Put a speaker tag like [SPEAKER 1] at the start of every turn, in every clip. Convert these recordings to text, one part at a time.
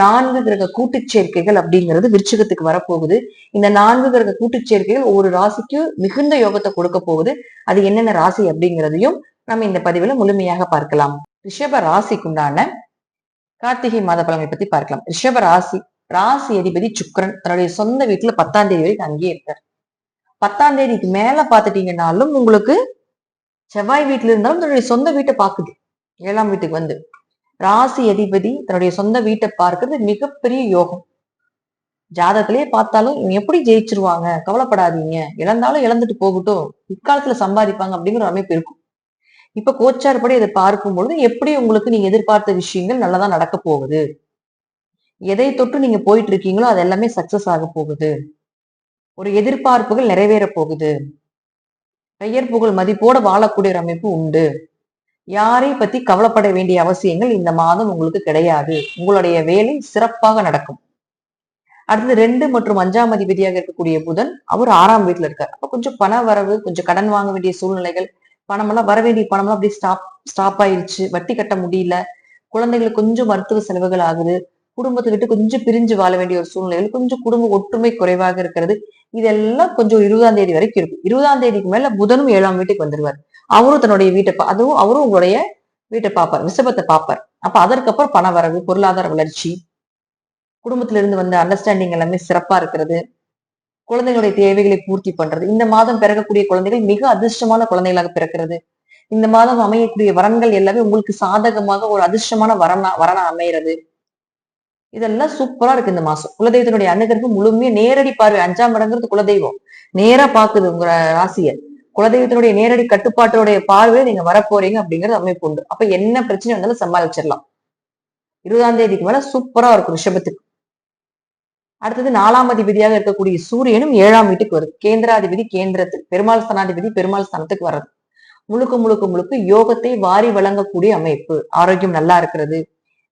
[SPEAKER 1] நான்கு கிரக கூட்டுச் சேர்க்கைகள் அப்படிங்கிறது விருச்சகத்துக்கு வரப்போகுது. இந்த நான்கு கிரக கூட்டுச் சேர்க்கைகள் ஒவ்வொரு ராசிக்கு மிகுந்த யோகத்தை கொடுக்க போகுது. அது என்னென்ன ராசி அப்படிங்கிறதையும் நம்ம இந்த பதிவுல முழுமையாக பார்க்கலாம். ரிஷப ராசிக்குண்டான கார்த்திகை மாத பலனை பத்தி பார்க்கலாம். ரிஷப ராசி ராசி அதிபதி சுக்கிரன் தன்னுடைய சொந்த வீட்டுல பத்தாம் தேதி வரைக்கும் அங்கேயே இருக்கார். பத்தாம் தேதிக்கு மேல பாத்துட்டீங்கன்னாலும் உங்களுக்கு செவ்வாய் வீட்டுல இருந்தாலும் தன்னுடைய சொந்த வீட்டை பாக்குது ஏழாம் வீட்டுக்கு வந்து. ராசி அதிபதி தன்னுடைய சொந்த வீட்டை பார்க்கறது மிகப்பெரிய யோகம். ஜாதகத்திலேயே பார்த்தாலும் இவங்க எப்படி ஜெயிச்சிருவாங்க? கவலைப்படாதீங்க. இழந்தாலும் இழந்துட்டு போகட்டும். இக்காலத்துல சம்பாதிப்பாங்க அப்படிங்கிற ஒரு அமைப்பு இருக்கும். இப்ப கோச்சார் படி இதை பார்க்கும் பொழுது எப்படி உங்களுக்கு நீங்க எதிர்பார்த்த விஷயங்கள் நல்லதா நடக்க போகுது? எதை தொட்டு நீங்க போயிட்டு இருக்கீங்களோ அது எல்லாமே சக்சஸ் ஆக போகுது. ஒரு எதிர்பார்ப்புகள் நிறைவேற போகுது. பெயர் புகழ் மதிப்போட வாழக்கூடிய ஒரு அமைப்பு உண்டு. யாரை பத்தி கவலைப்பட வேண்டிய அவசியங்கள் இந்த மாதம் உங்களுக்கு கிடையாது. உங்களுடைய வேலை சிறப்பாக நடக்கும். அடுத்தது ரெண்டு மற்றும் அஞ்சாம் அதிபதியாக இருக்கக்கூடிய புதன் அவர் ஆறாம் வீட்டுல இருக்கார். அப்ப கொஞ்சம் பண வரவு கொஞ்சம் கடன் வாங்க வேண்டிய சூழ்நிலைகள் பணமெல்லாம் வர வேண்டிய பணம்லாம் அப்படியே ஸ்டாப் ஸ்டாப் ஆயிருச்சு. வட்டி கட்ட முடியல. குழந்தைகளுக்கு கொஞ்சம் மருத்துவ செலவுகள் ஆகுது. குடும்பத்தை விட்டு கொஞ்சம் பிரிஞ்சு வாழ வேண்டிய ஒரு சூழ்நிலைகள் கொஞ்சம் குடும்ப ஒற்றுமை குறைவாக இருக்கிறது. இதெல்லாம் கொஞ்சம் இருபதாம் தேதி வரைக்கும் இருக்கும். இருபதாம் தேதிக்கு மேல புதனும் ஏழாம் வீட்டுக்கு வந்துருவார். அவரும் தன்னுடைய வீட்டை அதுவும் அவரும் உங்களுடைய வீட்டை பார்ப்பார் ரிஷபத்தை பார்ப்பார். அப்ப அதற்கப்புறம் பண வரவு பொருளாதார வளர்ச்சி குடும்பத்தில இருந்து வந்த அண்டர்ஸ்டாண்டிங் எல்லாமே சிறப்பா இருக்கிறது. குழந்தைகளுடைய தேவைகளை பூர்த்தி பண்றது இந்த மாதம் பிறக்கக்கூடிய குழந்தைகள் மிக அதிர்ஷ்டமான குழந்தைகளாக பிறக்கிறது. இந்த மாதம் அமையக்கூடிய வரன்கள் எல்லாமே உங்களுக்கு சாதகமாக ஒரு அதிர்ஷ்டமான வரனா வரனா அமையிறது. இதெல்லாம் சூப்பரா இருக்கு இந்த மாசம். குலதெய்வத்தினுடைய அணுகருக்கு முழுமையா நேரடி பார்வை அஞ்சாம் இடங்கிறது குலதெய்வம். நேரா பாக்குது உங்க ராசியை. குலதெய்வத்தினுடைய நேரடி கட்டுப்பாட்டுடைய பார்வையில நீங்க வரப்போறீங்க அப்படிங்கிறது அமைப்பு உண்டு. அப்ப என்ன பிரச்சனை வந்தாலும் சமாளிச்சிடலாம். இருபதாம் தேதிக்கு மேல சூப்பரா இருக்கும் ரிஷபத்துக்கு. அடுத்தது நாலாம் அதிபதியாக இருக்கக்கூடிய சூரியனும் ஏழாம் வீட்டுக்கு வருது. கேந்திராதிபதி கேந்திரத்துக்கு பெருமாள் ஸ்தானாதிபதி பெருமாள் ஸ்தானத்துக்கு வர்றது. முழுக்க முழுக்க முழுக்க யோகத்தை வாரி வழங்கக்கூடிய அமைப்பு. ஆரோக்கியம் நல்லா இருக்கிறது.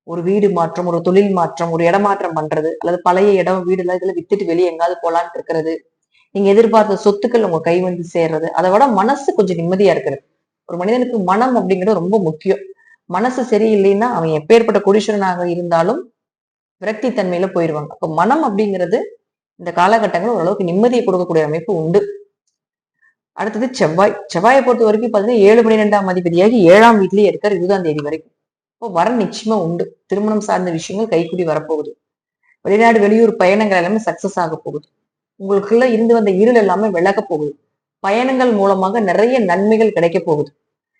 [SPEAKER 1] ஒரு வீடு மாற்றம் ஒரு தொழில் மாற்றம் ஒரு இடமாற்றம் பண்றது அல்லது பழைய இடம் வீடு எல்லாம் இதுல வித்துட்டு வெளியே எங்காவது போலான்னு இருக்கிறது. நீங்க எதிர்பார்த்த சொத்துக்கள் உங்க கை வந்து சேர்றது அதை விட மனசு கொஞ்சம் நிம்மதியா இருக்கிறது. ஒரு மனிதனுக்கு மனம் அப்படிங்கிறது ரொம்ப முக்கியம். மனசு சரியில்லைன்னா அவன் எப்பேற்பட்ட கோடீஸ்வரனாக இருந்தாலும் விரக்தி தன்மையில போயிருவாங்க. அப்ப மனம் அப்படிங்கிறது இந்த காலகட்டங்கள் ஓரளவுக்கு நிம்மதியை கொடுக்கக்கூடிய அமைப்பு உண்டு. அடுத்தது செவ்வாய். செவ்வாயை பொறுத்த வரைக்கும் பாத்தீங்கன்னா ஏழு பன்னிரெண்டாம் அதிபதியாகி ஏழாம் வீட்லயே இருக்கார் இருபதாம் தேதி வரைக்கும். இப்போ வரன் நிச்சயமா உண்டு. திருமணம் சார்ந்த விஷயங்கள் கைக்குடி வரப்போகுது. வெளிநாடு வெளியூர் பயணங்கள் எல்லாமே சக்சஸ் ஆக போகுது. உங்களுக்குள்ள இருந்து வந்த இருள் எல்லாமே விலக போகுது. பயணங்கள் மூலமாக நிறைய நன்மைகள் கிடைக்க போகுது.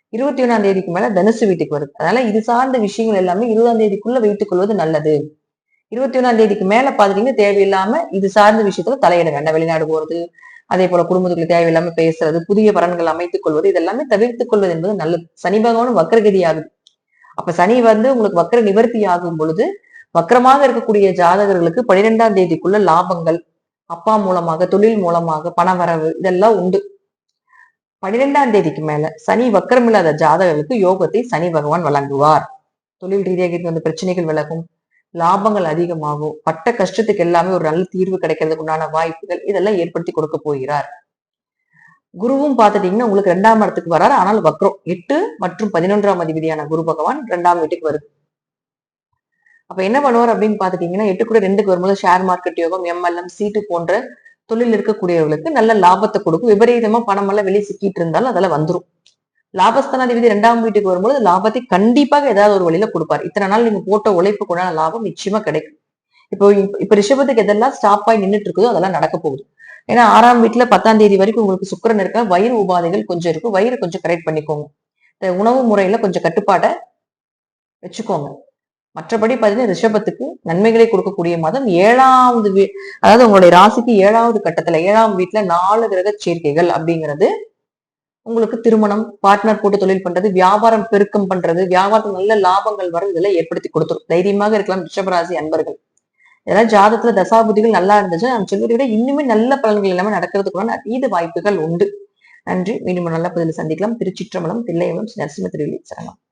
[SPEAKER 1] இருபத்தி ஒண்ணாம் தேதிக்கு மேல தனுசு வீட்டுக்கு வருது. அதனால இது சார்ந்த விஷயங்கள் எல்லாமே இருபதாம் தேதிக்குள்ள வைத்துக் கொள்வது நல்லது. இருபத்தி ஒண்ணாம் தேதிக்கு மேல பாத்துட்டீங்கன்னா தேவையில்லாம இது சார்ந்த விஷயத்துல தலையிட வேண்டாம். வெளிநாடு போறது அதே போல குடும்பத்துக்கு தேவையில்லாம பேசுறது புதிய பலன்கள் அமைத்துக் கொள்வது இதெல்லாமே தவிர்த்துக் கொள்வது என்பது நல்லது. சனி பகவானும் வக்கரகதி ஆகுது. அப்ப சனி வந்து உங்களுக்கு வக்கர நிவர்த்தி ஆகும் பொழுது வக்கரமாக இருக்கக்கூடிய ஜாதகர்களுக்கு பனிரெண்டாம் தேதிக்குள்ள லாபங்கள் அப்பா மூலமாக தொழில் மூலமாக பணவரவு இதெல்லாம் உண்டு. பன்னிரெண்டாம் தேதிக்கு மேல சனி வக்கரம் இல்லாத ஜாதகர்களுக்கு யோகத்தை சனி பகவான் வழங்குவார். தொழில் ரீதியாக இருந்து வந்து பிரச்சனைகள் விலகும் லாபங்கள் அதிகமாகும் பட்ட கஷ்டத்துக்கு எல்லாமே ஒரு நல்ல தீர்வு கிடைக்கிறதுக்கு உண்டான வாய்ப்புகள் இதெல்லாம் ஏற்படுத்தி கொடுக்க போகிறார். குருவும் பார்த்துட்டீங்கன்னா உங்களுக்கு ரெண்டாம் இடத்துக்கு வராரு. ஆனால் வக்ரம் எட்டு மற்றும் பதினொன்றாம் அதிபதியான குரு பகவான் ரெண்டாம் வீட்டுக்கு வருது. அப்ப என்ன பண்ணுவார் அப்படின்னு பாத்துட்டீங்கன்னா எட்டு கூட ரெண்டுக்கு வரும்போது ஷேர் மார்க்கெட் யோகம் எம்எல்எம் சீட்டு போன்ற தொழில் இருக்கக்கூடியவர்களுக்கு நல்ல லாபத்தை கொடுக்கும். விபரீதமா பணம் எல்லாம் வெளியே சிக்கிட்டு இருந்தாலும் அதெல்லாம் வந்துடும் லாபஸ்தானாதிபதி ரெண்டாம் வீட்டுக்கு வரும்போது லாபத்தை கண்டிப்பாக ஏதாவது ஒரு வழியில கொடுப்பார். இத்தனை நாள் நீங்க போட்ட உழைப்புக்குண்டான லாபம் நிச்சயமா கிடைக்கும். இப்போ இப்ப- ரிஷபத்துக்கு எதெல்லாம் ஸ்டாப் ஆகி நின்றுட்டு இருக்குதோ அதெல்லாம் நடக்க போகுது. ஏன்னா ஆறாம் வீட்டுல பத்தாம் தேதி வரைக்கும் உங்களுக்கு சுக்கிரன் இருக்க வயிறு உபாதைகள் கொஞ்சம் இருக்கும். வயிறு கொஞ்சம் கரெக்ட் பண்ணிக்கோங்க. உணவு முறையில கொஞ்சம் கட்டுப்பாடை வச்சுக்கோங்க. மற்றபடி பார்த்தீங்கன்னா ரிஷபத்துக்கு நன்மைகளை கொடுக்கக்கூடிய மாதம் ஏழாவது வீ அதாவது உங்களுடைய ராசிக்கு ஏழாவது கட்டத்துல ஏழாம் வீட்டுல நாலு கிரக சேர்க்கைகள் அப்படிங்கிறது உங்களுக்கு திருமணம் பார்ட்னர் போட்டு தொழில் பண்றது வியாபாரம் பெருக்கம் பண்றது வியாபாரத்துல நல்ல லாபங்கள் வர இதெல்லாம் ஏற்படுத்தி கொடுத்துரும். தைரியமாக இருக்கலாம் ரிஷபராசி அன்பர்கள். இதெல்லாம் ஜாதகத்துல தசாபுதிகள் நல்லா இருந்துச்சு நம்ம சொல்வதை விட இன்னுமே நல்ல பலன்கள் எல்லாமே நடக்கிறதுக்குள்ள அதீத வாய்ப்புகள் உண்டு. நன்றி. மீண்டும் நல்ல பதில் சந்திக்கலாம். திருச்சிற்றம்பலம் தில்லையம்பலம் நரசிம்ம திருவிழி சரணம்.